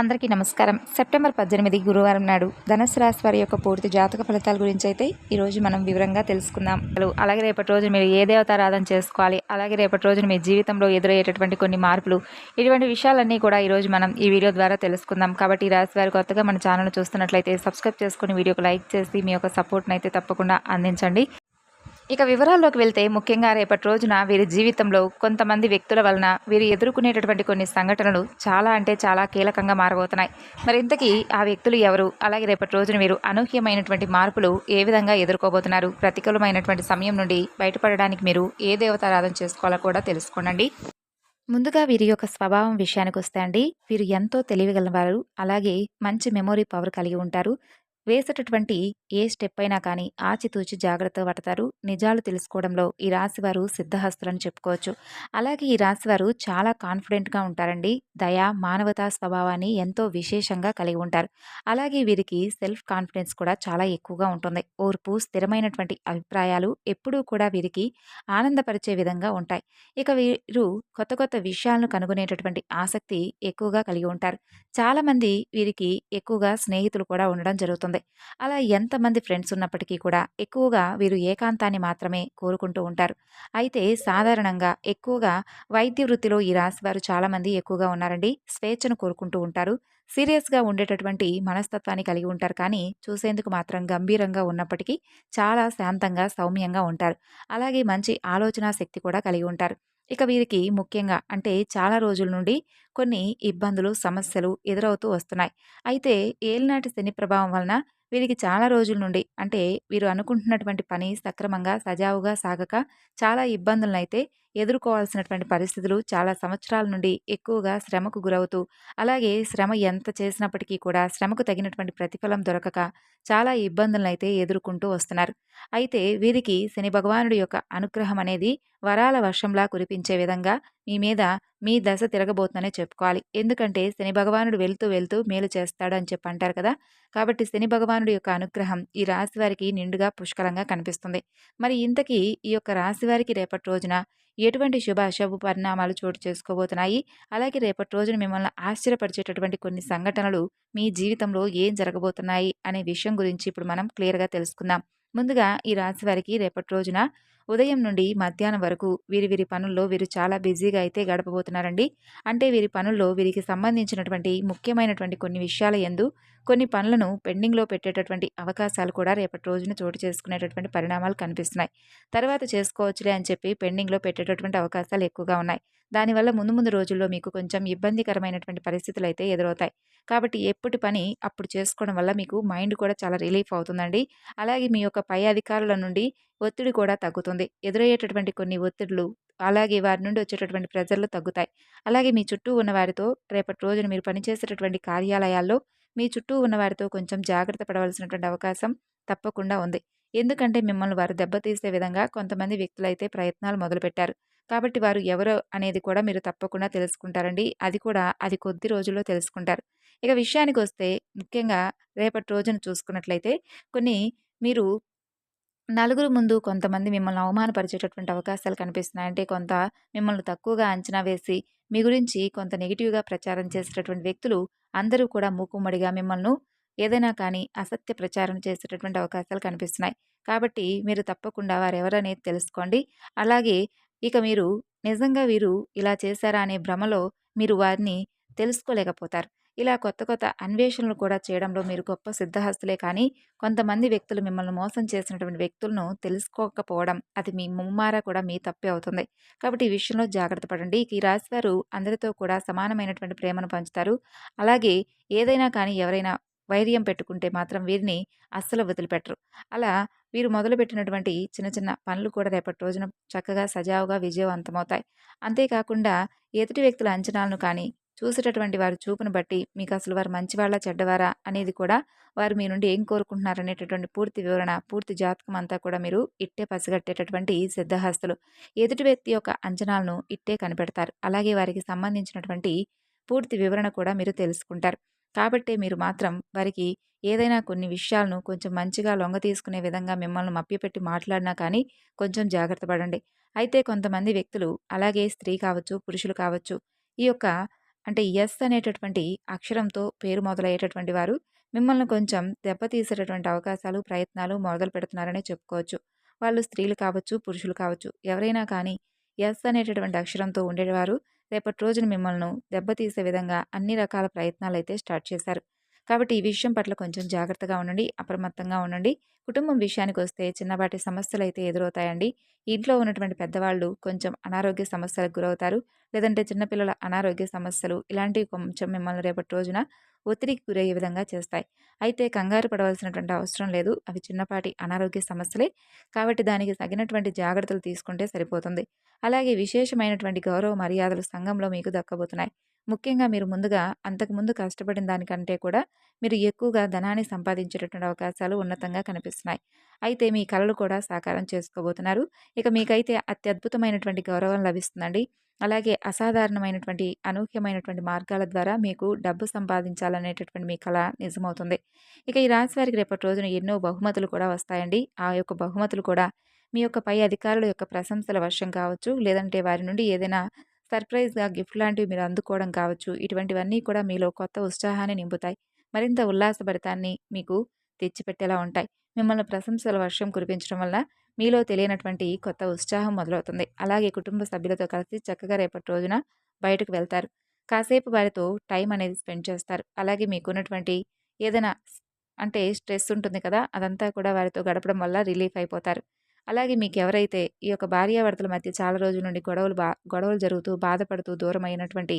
అందరికీ నమస్కారం. సెప్టెంబర్ పద్దెనిమిది గురువారం నాడు ధనుసు రాశి వారి యొక్క పూర్తి జాతక ఫలితాల గురించి అయితే ఈరోజు మనం వివరంగా తెలుసుకుందాం. అలాగే రేపటి రోజు మీరు ఏ దేవతారాధన చేసుకోవాలి? అలాగే రేపటి రోజున మీ జీవితంలో ఎదురయ్యేటటువంటి కొన్ని మార్పులు ఇటువంటి విషయాలన్నీ కూడా ఈరోజు మనం ఈ వీడియో ద్వారా తెలుసుకుందాం. కాబట్టి ఈ రాశి వారి కొత్తగా మన ఛానల్ చూస్తున్నట్లయితే సబ్స్క్రైబ్ చేసుకుని వీడియోకి లైక్ చేసి మీ యొక్క సపోర్ట్ని అయితే తప్పకుండా అందించండి. ఇక వివరాల్లోకి వెళ్తే ముఖ్యంగా రేపటి రోజున వీరి జీవితంలో కొంతమంది వ్యక్తుల వలన వీరు ఎదుర్కొనేటటువంటి కొన్ని సంఘటనలు చాలా అంటే చాలా కీలకంగా మారబోతున్నాయి. మరి ఇంతకీ ఆ వ్యక్తులు ఎవరు? అలాగే రేపటి రోజున వీరు అనూహ్యమైనటువంటి మార్పులు ఏ విధంగా ఎదుర్కోబోతున్నారు? ప్రతికూలమైనటువంటి సమయం నుండి బయటపడడానికి మీరు ఏ దేవతారాధన చేసుకోవాలో కూడా తెలుసుకోండి ముందుగా వీరి యొక్క స్వభావం విషయానికి వస్తే అండి వీరు ఎంతో తెలివిగలవారు అలాగే మంచి మెమొరీ పవర్ కలిగి ఉంటారు. వేసేటటువంటి ఏ స్టెప్ అయినా కానీ ఆచితూచి జాగ్రత్త పడతారు. నిజాలు తెలుసుకోవడంలో ఈ రాశివారు సిద్ధహస్తులని చెప్పుకోవచ్చు. అలాగే ఈ రాశివారు చాలా కాన్ఫిడెంట్గా ఉంటారండి. దయ మానవతా స్వభావాన్ని ఎంతో విశేషంగా కలిగి ఉంటారు. అలాగే వీరికి సెల్ఫ్ కాన్ఫిడెన్స్ కూడా చాలా ఎక్కువగా ఉంటుంది. ఓర్పు స్థిరమైనటువంటి అభిప్రాయాలు ఎప్పుడూ కూడా వీరికి ఆనందపరిచే విధంగా ఉంటాయి. ఇక వీరు కొత్త కొత్త విషయాలను కనుగొనేటటువంటి ఆసక్తి ఎక్కువగా కలిగి ఉంటారు. చాలామంది వీరికి ఎక్కువగా స్నేహితులు కూడా ఉండడం జరుగుతుంది. ఉంటుంది అలా ఎంతమంది ఫ్రెండ్స్ ఉన్నప్పటికీ కూడా ఎక్కువగా వీరు ఏకాంతాన్ని మాత్రమే కోరుకుంటూ ఉంటారు. అయితే సాధారణంగా ఎక్కువగా వైద్య వృత్తిలో ఈ రాశి వారు చాలామంది ఎక్కువగా ఉన్నారండి. స్వేచ్ఛను కోరుకుంటూ ఉంటారు. సీరియస్గా ఉండేటటువంటి మనస్తత్వాన్ని కలిగి ఉంటారు. కానీ చూసేందుకు మాత్రం గంభీరంగా ఉన్నప్పటికీ చాలా శాంతంగా సౌమ్యంగా ఉంటారు. అలాగే మంచి ఆలోచన శక్తి కూడా కలిగి ఉంటారు. ఇక వీరికి ముఖ్యంగా అంటే చాలా రోజుల నుండి కొన్ని ఇబ్బందులు సమస్యలు ఎదురవుతూ వస్తున్నాయి. అయితే ఏలినాటి శని ప్రభావం వలన వీరికి చాలా రోజుల నుండి అంటే వీరు అనుకుంటున్నటువంటి పని సక్రమంగా సజావుగా సాగక చాలా ఇబ్బందులనైతే ఎదుర్కోవాల్సినటువంటి పరిస్థితులు చాలా సంవత్సరాల నుండి ఎక్కువగా శ్రమకు గురవుతూ అలాగే శ్రమ ఎంత చేసినప్పటికీ కూడా శ్రమకు తగినటువంటి ప్రతిఫలం దొరకక చాలా ఇబ్బందులను అయితే ఎదుర్కొంటూ వస్తున్నారు. అయితే వీరికి శని భగవానుడి యొక్క అనుగ్రహం అనేది వరాల వర్షంలా కురిపించే విధంగా మీ మీద మీ దశ తిరగబోతుందనే చెప్పుకోవాలి. ఎందుకంటే శని భగవానుడు వెళ్తూ వెళ్తూ మేలు చేస్తాడు అని చెప్పి అంటారు కదా! కాబట్టి శని భగవానుడి యొక్క అనుగ్రహం ఈ రాశి వారికి నిండుగా పుష్కలంగా కనిపిస్తుంది. మరి ఇంతకీ ఈ యొక్క రాశి వారికి రేపటి రోజున ఎటువంటి శుభ అశుభ పరిణామాలు చోటు చేసుకోబోతున్నాయి? అలాగే రేపటి రోజున మిమ్మల్ని ఆశ్చర్యపరిచేటటువంటి కొన్ని సంఘటనలు మీ జీవితంలో ఏం జరగబోతున్నాయి? అనే విషయం గురించి ఇప్పుడు మనం క్లియర్గా తెలుసుకుందాం. ముందుగా ఈ రాశి వారికి రేపటి రోజున ఉదయం నుండి మధ్యాహ్నం వరకు వీరి వీరి పనుల్లో వీరు చాలా బిజీగా అయితే గడపబోతున్నారండి. అంటే వీరి పనుల్లో వీరికి సంబంధించినటువంటి ముఖ్యమైనటువంటి కొన్ని విషయాల ఎందు కొన్ని పనులను పెండింగ్లో పెట్టేటటువంటి అవకాశాలు కూడా రేపటి రోజున చోటు చేసుకునేటటువంటి పరిణామాలు కనిపిస్తున్నాయి. తర్వాత చేసుకోవచ్చులే అని చెప్పి పెండింగ్లో పెట్టేటటువంటి అవకాశాలు ఎక్కువగా ఉన్నాయి. దానివల్ల ముందు ముందు రోజుల్లో మీకు కొంచెం ఇబ్బందికరమైనటువంటి పరిస్థితులు అయితే ఎదురవుతాయి. కాబట్టి ఎప్పటి పని అప్పుడు చేసుకోవడం వల్ల మీకు మైండ్ కూడా చాలా రిలీఫ్ అవుతుందండి. అలాగే మీ యొక్క పై అధికారుల నుండి ఒత్తిడి కూడా తగ్గుతుంది. ఎదురయ్యేటటువంటి కొన్ని ఒత్తిడులు అలాగే వారి నుండి వచ్చేటటువంటి ప్రెజర్లు తగ్గుతాయి. అలాగే మీ చుట్టూ ఉన్న వారితో రేపటి రోజున మీరు పనిచేసేటటువంటి కార్యాలయాల్లో మీ చుట్టూ ఉన్న వారితో కొంచెం జాగ్రత్త పడవలసినటువంటి అవకాశం తప్పకుండా ఉంది. ఎందుకంటే మిమ్మల్ని వారు దెబ్బతీసే విధంగా కొంతమంది వ్యక్తులైతే ప్రయత్నాలు మొదలుపెట్టారు. కాబట్టి వారు ఎవరో అనేది కూడా మీరు తప్పకుండా తెలుసుకుంటారండి. అది కూడా అది కొద్ది రోజుల్లో తెలుసుకుంటారు. ఇక విషయానికి వస్తే ముఖ్యంగా రేపటి రోజున చూసుకున్నట్లయితే కొన్ని మీరు నలుగురు ముందు కొంతమంది మిమ్మల్ని అవమానపరిచేటటువంటి అవకాశాలు కనిపిస్తున్నాయి. అంటే కొంత మిమ్మల్ని తక్కువగా అంచనా వేసి మీ గురించి కొంత నెగిటివ్గా ప్రచారం చేసేటటువంటి వ్యక్తులు అందరూ కూడా మూకుమ్మడిగా మిమ్మల్ని ఏదైనా కానీ అసత్య ప్రచారం చేసేటటువంటి అవకాశాలు కనిపిస్తున్నాయి. కాబట్టి మీరు తప్పకుండా వారెవరనేది తెలుసుకోండి. అలాగే ఇక మీరు నిజంగా వీరు ఇలా చేశారా అనే భ్రమలో మీరు వారిని తెలుసుకోలేకపోతారు. ఇలా కొత్త కొత్త అన్వేషణలు కూడా చేయడంలో మీరు గొప్ప సిద్ధహస్తులే. కానీ కొంతమంది వ్యక్తులు మిమ్మల్ని మోసం చేసినటువంటి వ్యక్తులను తెలుసుకోకపోవడం అది మీ ముమ్మారా కూడా మీ తప్పే అవుతుంది. కాబట్టి ఈ విషయంలో జాగ్రత్త పడండి. ఈ రాశివారు అందరితో కూడా సమానమైనటువంటి ప్రేమను పంచుతారు. అలాగే ఏదైనా కానీ ఎవరైనా వైర్యం పెట్టుకుంటే మాత్రం వీరిని అస్సలు వదిలిపెట్టరు. అలా వీరు మొదలుపెట్టినటువంటి చిన్న చిన్న పనులు కూడా రేపటి రోజున చక్కగా సజావుగా విజయవంతమవుతాయి. అంతేకాకుండా ఎదుటి వ్యక్తుల అంచనాలను కానీ చూసేటటువంటి వారి చూపును బట్టి మీకు అసలు వారు మంచివాళ్ళ చెడ్డవారా అనేది కూడా వారు మీ నుండి ఏం కోరుకుంటున్నారనేటటువంటి పూర్తి వివరణ పూర్తి జాతకం అంతా కూడా మీరు ఇట్టే పసిగట్టేటటువంటి సిద్ధహస్తులు. ఎదుటి వ్యక్తి యొక్క అంచనాలను ఇట్టే కనిపెడతారు. అలాగే వారికి సంబంధించినటువంటి పూర్తి వివరణ కూడా మీరు తెలుసుకుంటారు. కాబట్టే మీరు మాత్రం వారికి ఏదైనా కొన్ని విషయాలను కొంచెం మంచిగా లొంగ తీసుకునే విధంగా మిమ్మల్ని మప్పిపెట్టి మాట్లాడినా కానీ కొంచెం జాగ్రత్త పడండి. అయితే కొంతమంది వ్యక్తులు అలాగే స్త్రీ కావచ్చు పురుషులు కావచ్చు ఈ యొక్క అంటే ఎస్ అనేటటువంటి అక్షరంతో పేరు మొదలయ్యేటటువంటి వారు మిమ్మల్ని కొంచెం దెబ్బతీసేటటువంటి అవకాశాలు ప్రయత్నాలు మొదలు పెడుతున్నారనే చెప్పుకోవచ్చు. వాళ్ళు స్త్రీలు కావచ్చు పురుషులు కావచ్చు ఎవరైనా కానీ ఎస్ అనేటటువంటి అక్షరంతో ఉండేవారు. రేపటి రోజున మిమ్మల్ని దెబ్బతీసే విధంగా అన్ని రకాల ప్రయత్నాలు అయితే స్టార్ట్ చేశారు. కాబట్టి ఈ విషయం పట్ల కొంచెం జాగ్రత్తగా ఉండండి అప్రమత్తంగా ఉండండి. కుటుంబం విషయానికి వస్తే చిన్నపాటి సమస్యలు అయితే ఎదురవుతాయండి. ఇంట్లో ఉన్నటువంటి పెద్దవాళ్ళు కొంచెం అనారోగ్య సమస్యలకు గురవుతారు. లేదంటే చిన్నపిల్లల అనారోగ్య సమస్యలు ఇలాంటివి కొంచెం మిమ్మల్ని రేపటి రోజున ఒత్తిడికి గురయ్యే విధంగా చేస్తాయి. అయితే కంగారు పడవలసినటువంటి అవసరం లేదు. అవి చిన్నపాటి అనారోగ్య సమస్యలే. కాబట్టి దానికి తగినటువంటి జాగ్రత్తలు తీసుకుంటే సరిపోతుంది. అలాగే విశేషమైనటువంటి గౌరవ మర్యాదలు సంఘంలో మీకు దక్కబోతున్నాయి. ముఖ్యంగా మీరు ముందుగా అంతకుముందు కష్టపడిన దానికంటే కూడా మీరు ఎక్కువగా ధనాన్ని సంపాదించేటటువంటి అవకాశాలు ఉన్నతంగా కనిపిస్తున్నాయి. అయితే మీ కళలు కూడా సాకారం చేసుకోబోతున్నారు. ఇక మీకైతే అత్యద్భుతమైనటువంటి గౌరవం లభిస్తుందండి. అలాగే అసాధారణమైనటువంటి అనూహ్యమైనటువంటి మార్గాల ద్వారా మీకు డబ్బు సంపాదించాలనేటటువంటి మీ కళ నిజమవుతుంది. ఇక ఈ రాశి వారికి రేపటి రోజున ఎన్నో బహుమతులు కూడా వస్తాయండి. ఆ యొక్క బహుమతులు కూడా మీ యొక్క పై అధికారుల యొక్క ప్రశంసల వర్షం కావచ్చు లేదంటే వారి నుండి ఏదైనా సర్ప్రైజ్గా గిఫ్ట్ లాంటివి మీరు అందుకోవడం కావచ్చు. ఇటువంటివన్నీ కూడా మీలో కొత్త ఉత్సాహాన్ని నింపుతాయి. మరింత ఉల్లాసభరితాన్ని మీకు తెచ్చిపెట్టేలా ఉంటాయి. మిమ్మల్ని ప్రశంసల వర్షం కురిపించడం వల్ల మీలో తెలియనటువంటి కొత్త ఉత్సాహం మొదలవుతుంది. అలాగే కుటుంబ సభ్యులతో కలిసి చక్కగా రేపటి రోజున బయటకు వెళ్తారు. కాసేపు వారితో టైం అనేది స్పెండ్ చేస్తారు. అలాగే మీకున్నటువంటి ఏదైనా అంటే స్ట్రెస్ ఉంటుంది కదా అదంతా కూడా వారితో గడపడం వల్ల రిలీఫ్ అయిపోతారు. అలాగే మీకు ఎవరైతే ఈ యొక్క భార్యాభర్తల మధ్య చాలా రోజుల నుండి గొడవలు బా గొడవలు జరుగుతూ బాధపడుతూ దూరం అయినటువంటి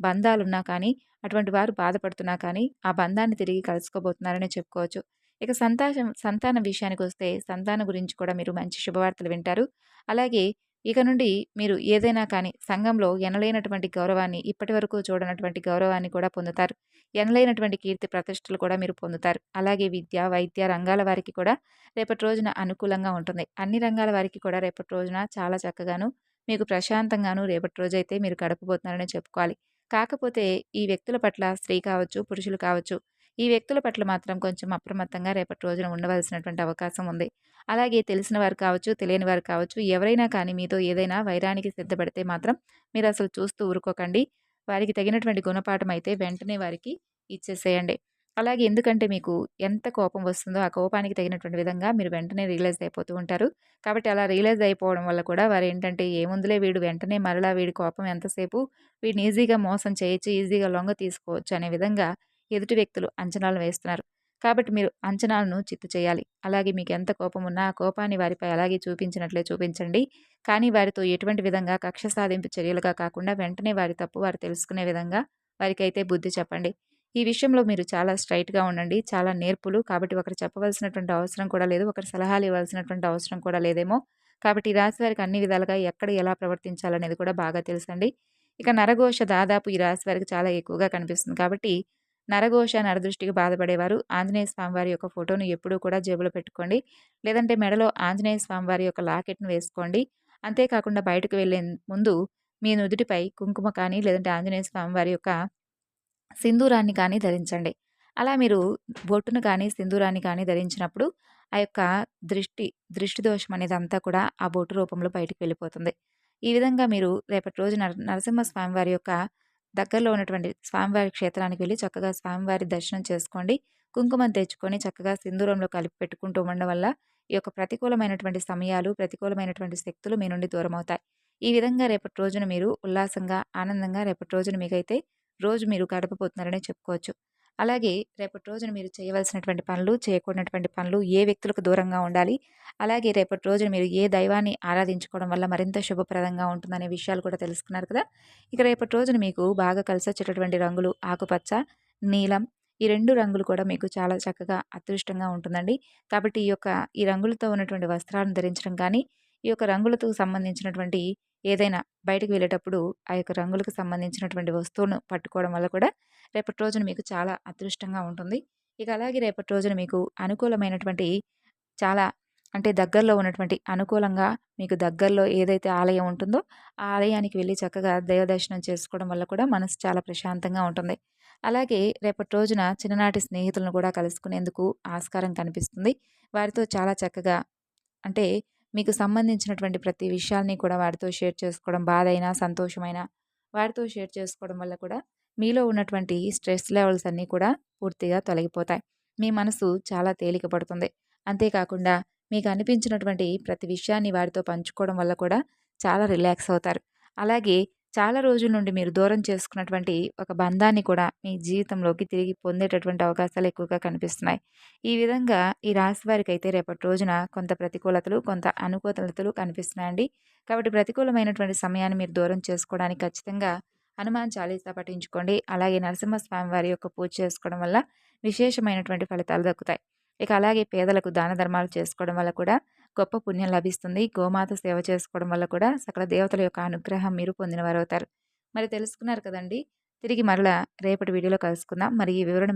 బంధాలున్నా కానీ అటువంటి వారు బాధపడుతున్నా కానీ ఆ బంధాన్ని తిరిగి కలుసుకోబోతున్నారని చెప్పుకోవచ్చు. ఇక సంతానం సంతానం విషయానికి వస్తే సంతానం గురించి కూడా మీరు మంచి శుభవార్తలు వింటారు. అలాగే ఇక నుండి మీరు ఏదైనా కానీ సంఘంలో ఎనలేనటువంటి గౌరవాన్ని ఇప్పటి వరకు చూడనటువంటి గౌరవాన్ని కూడా పొందుతారు. ఎనలేనటువంటి కీర్తి ప్రతిష్టలు కూడా మీరు పొందుతారు. అలాగే విద్య వైద్య రంగాల వారికి కూడా రేపటి రోజున అనుకూలంగా ఉంటుంది. అన్ని రంగాల వారికి కూడా రేపటి రోజున చాలా చక్కగాను మీకు ప్రశాంతంగాను రేపటి రోజు అయితే మీరు గడపబోతున్నారని చెప్పుకోవాలి. కాకపోతే ఈ వ్యక్తుల పట్ల స్త్రీ కావచ్చు పురుషులు కావచ్చు ఈ వ్యక్తుల పట్ల మాత్రం కొంచెం అప్రమత్తంగా రేపటి రోజున ఉండవలసినటువంటి అవకాశం ఉంది. అలాగే తెలిసిన వారు కావచ్చు తెలియని వారు కావచ్చు ఎవరైనా కానీ మీతో ఏదైనా వైరానికి సిద్ధపడితే మాత్రం మీరు అసలు చూస్తూ ఊరుకోకండి. వారికి తగినటువంటి గుణపాఠం అయితే వెంటనే వారికి ఇచ్చేసేయండి. అలాగే ఎందుకంటే మీకు ఎంత కోపం వస్తుందో ఆ కోపానికి తగినటువంటి విధంగా మీరు వెంటనే రియలైజ్ అయిపోతూ ఉంటారు. కాబట్టి అలా రియలైజ్ అయిపోవడం వల్ల కూడా వారు ఏంటంటే ఏముందులే వీడు వెంటనే మరలా వీడి కోపం ఎంతసేపు వీడిని ఈజీగా మోసం చేయొచ్చు ఈజీగా లొంగ తీసుకోవచ్చు అనే విధంగా ఎదుటి వ్యక్తులు అంచనాలు వేస్తున్నారు. కాబట్టి మీరు అంచనాలను చిత్తు చేయాలి. అలాగే మీకు ఎంత కోపం ఉన్నా ఆ కోపాన్ని వారిపై అలాగే చూపించినట్లే చూపించండి. కానీ వారితో ఎటువంటి విధంగా కక్ష సాధింపు చర్యలుగా కాకుండా వెంటనే వారి తప్పు వారు తెలుసుకునే విధంగా వారికైతే బుద్ధి చెప్పండి. ఈ విషయంలో మీరు చాలా స్ట్రైట్గా ఉండండి. చాలా నేర్పులు. కాబట్టి ఒకరు చెప్పవలసినటువంటి అవసరం కూడా లేదు. ఒకరు సలహాలు ఇవ్వాల్సినటువంటి అవసరం కూడా లేదేమో. కాబట్టి ఈ రాశి వారికి అన్ని విధాలుగా ఎక్కడ ఎలా ప్రవర్తించాలనేది కూడా బాగా తెలుసండి. ఇక నరఘోష దాదాపు ఈ రాశి వారికి చాలా ఎక్కువగా కనిపిస్తుంది. కాబట్టి నరఘోష నరదృష్టికి బాధపడేవారు. ఆంజనేయ స్వామివారి యొక్క ఫోటోను ఎప్పుడూ కూడా జేబులో పెట్టుకోండి. లేదంటే మెడలో ఆంజనేయ స్వామివారి యొక్క లాకెట్ను వేసుకోండి. అంతేకాకుండా బయటకు వెళ్ళే ముందు మీ నుదుటిపై కుంకుమ కానీ లేదంటే ఆంజనేయ స్వామివారి యొక్క సింధూరాన్ని కానీ ధరించండి. అలా మీరు బొట్టును కానీ సింధూరాన్ని కానీ ధరించినప్పుడు ఆ యొక్క దృష్టి దృష్టి దోషం అనేది అంతా కూడా ఆ బొట్టు రూపంలో బయటకు వెళ్ళిపోతుంది. ఈ విధంగా మీరు రేపటి రోజు నర నరసింహ స్వామివారి యొక్క దగ్గరలో ఉన్నటువంటి స్వామివారి క్షేత్రానికి వెళ్ళి చక్కగా స్వామివారి దర్శనం చేసుకోండి. కుంకుమం తెచ్చుకొని చక్కగా సింధూరంలో కలిపి పెట్టుకుంటూ ఉండడం వల్ల ఈ యొక్క ప్రతికూలమైనటువంటి సమయాలు ప్రతికూలమైనటువంటి శక్తులు మీ నుండి దూరం అవుతాయి ఈ విధంగా రేపటి రోజున మీరు ఉల్లాసంగా ఆనందంగా రేపటి రోజున మీకైతే రోజు మీరు గడపబోతున్నారనే చెప్పుకోవచ్చు. అలాగే రేపటి రోజున మీరు చేయవలసినటువంటి పనులు చేయకూడనటువంటి పనులు ఏ వ్యక్తులకు దూరంగా ఉండాలి అలాగే రేపటి రోజున మీరు ఏ దైవాన్ని ఆరాధించుకోవడం వల్ల మరింత శుభప్రదంగా ఉంటుందనే విషయాలు కూడా తెలుసుకున్నారు కదా. ఇక రేపటి రోజున మీకు బాగా కలిసి వచ్చేటటువంటి రంగులు ఆకుపచ్చ నీలం ఈ రెండు రంగులు కూడా మీకు చాలా చక్కగా అదృష్టంగా ఉంటుందండి. కాబట్టి ఈ యొక్క ఈ రంగులతో ఉన్నటువంటి వస్త్రాలను ధరించడం కానీ ఈ యొక్క రంగులతో సంబంధించినటువంటి ఏదైనా బయటకు వెళ్ళేటప్పుడు ఆ యొక్క రంగులకు సంబంధించినటువంటి వస్తువును పట్టుకోవడం వల్ల కూడా రేపటి రోజున మీకు చాలా అదృష్టంగా ఉంటుంది. ఇక అలాగే రేపటి రోజున మీకు అనుకూలమైనటువంటి చాలా అంటే దగ్గరలో ఉన్నటువంటి అనుకూలంగా మీకు దగ్గరలో ఏదైతే ఆలయం ఉంటుందో ఆ ఆలయానికి వెళ్ళి చక్కగా దైవదర్శనం చేసుకోవడం వల్ల కూడా మనసు చాలా ప్రశాంతంగా ఉంటుంది. అలాగే రేపటి రోజున చిన్ననాటి స్నేహితులను కూడా కలుసుకునేందుకు ఆస్కారం కనిపిస్తుంది. వారితో చాలా చక్కగా అంటే మీకు సంబంధించినటువంటి ప్రతి విషయాల్ని కూడా వారితో షేర్ చేసుకోవడం బాధ అయినా సంతోషమైనా వారితో షేర్ చేసుకోవడం వల్ల కూడా మీలో ఉన్నటువంటి స్ట్రెస్ లెవెల్స్ అన్నీ కూడా పూర్తిగా తొలగిపోతాయి. మీ మనసు చాలా తేలిక పడుతుంది. అంతేకాకుండా మీకు అనిపించినటువంటి ప్రతి విషయాన్ని వారితో పంచుకోవడం వల్ల కూడా చాలా రిలాక్స్ అవుతారు. అలాగే చాలా రోజుల నుండి మీరు దూరం చేసుకున్నటువంటి ఒక బంధాన్ని కూడా మీ జీవితంలోకి తిరిగి పొందేటటువంటి అవకాశాలు ఎక్కువగా కనిపిస్తున్నాయి. ఈ విధంగా ఈ రాశి వారికి అయితే రేపటి రోజున కొంత ప్రతికూలతలు కొంత అనుకూలతలు కనిపిస్తున్నాయండి. కాబట్టి ప్రతికూలమైనటువంటి సమయాన్ని మీరు దూరం చేసుకోవడానికి ఖచ్చితంగా హనుమాన్ చాలీసా పఠించుకోండి. అలాగే నరసింహస్వామి వారి యొక్క పూజ చేసుకోవడం వల్ల విశేషమైనటువంటి ఫలితాలు దక్కుతాయి. ఇక అలాగే పేదలకు దాన ధర్మాలు చేసుకోవడం వల్ల కూడా గొప్ప పుణ్యం లభిస్తుంది. గోమాత సేవ చేసుకోవడం వల్ల కూడా సకల దేవతల యొక్క అనుగ్రహం మీరు పొందినవారు అవుతారు మరి తెలుసుకున్నారు కదండి. తిరిగి మరలా రేపటి వీడియోలో కలుసుకుందాం. మరి ఈ వివరణ